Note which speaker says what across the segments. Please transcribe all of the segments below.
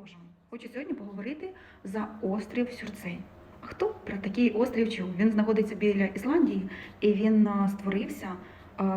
Speaker 1: Божому. Хочу сьогодні поговорити за острів Сюрцей. А хто про такий острів чув? Він знаходиться біля Ісландії і він створився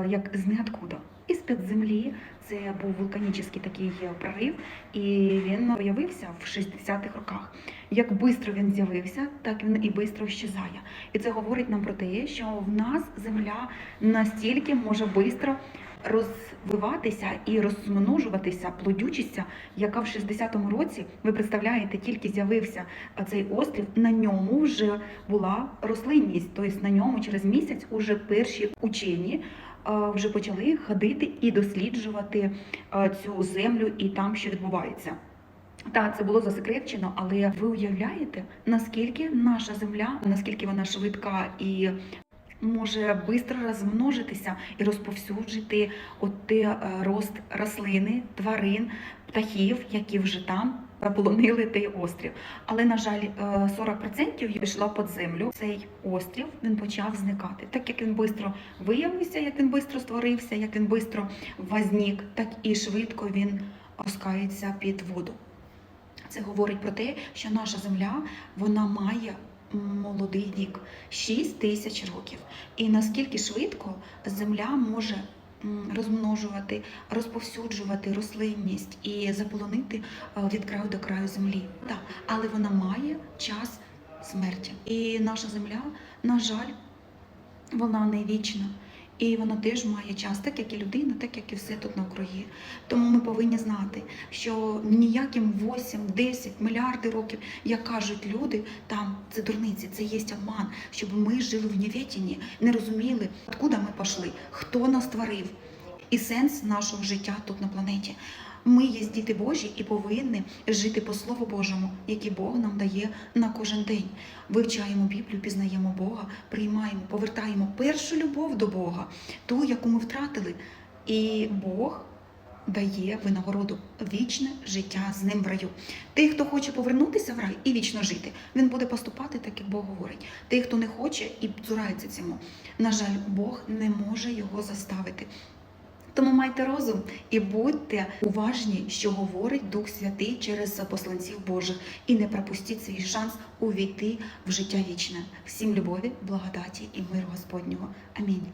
Speaker 1: як з ниоткуда. Із-під землі це був вулканічний такий прорив, і він появився в 60-х роках. Як швидко він з'явився, так він і швидко щезає. І це говорить нам про те, що в нас земля настільки може швидко розвиватися і розмножуватися, плодючістя, яка в 60-му році, ви представляєте, тільки з'явився цей острів, на ньому вже була рослинність. Тобто на ньому через місяць уже перші учені вже почали ходити і досліджувати цю землю і там, що відбувається. Так, це було засекречено, але ви уявляєте, наскільки наша земля, наскільки вона швидка і може швидко розмножитися і розповсюджити те, е, рост рослини, тварин, птахів, які вже там заполонили той острів. Але, на жаль, е, 40% пішло під землю. Цей острів він почав зникати. Так як він швидко виявився, як він швидко створився, як він швидко возник, так і швидко він опускається під воду. Це говорить про те, що наша земля вона має молодий вік 6 тисяч років. І наскільки швидко земля може розмножувати, розповсюджувати рослинність і заполонити е, від краю до краю землі. Так, але вона має час смерті. І наша земля, на жаль, вона не вічна. І воно теж має час, так як і людина, так як і все тут на округі. Тому ми повинні знати, що ніяким 8-10 мільярди років, як кажуть люди, там це дурниці, це є обман, щоб ми жили в невєтінні, не розуміли, откуда ми пішли, хто нас створив, і сенс нашого життя тут на планеті. Ми є діти Божі і повинні жити по Слову Божому, яке Бог нам дає на кожен день. Вивчаємо Біблію, пізнаємо Бога, приймаємо, повертаємо першу любов до Бога, ту, яку ми втратили. І Бог дає винагороду вічне життя з ним в раю. Той, хто хоче повернутися в рай і вічно жити, він буде поступати так, як Бог говорить. Той, хто не хоче і цурається цьому, на жаль, Бог не може його заставити. Тому майте розум і будьте уважні, що говорить Дух Святий через посланців Божих, і не пропустіть свій шанс увійти в життя вічне. Всім любові, благодаті і миру Господнього. Амінь.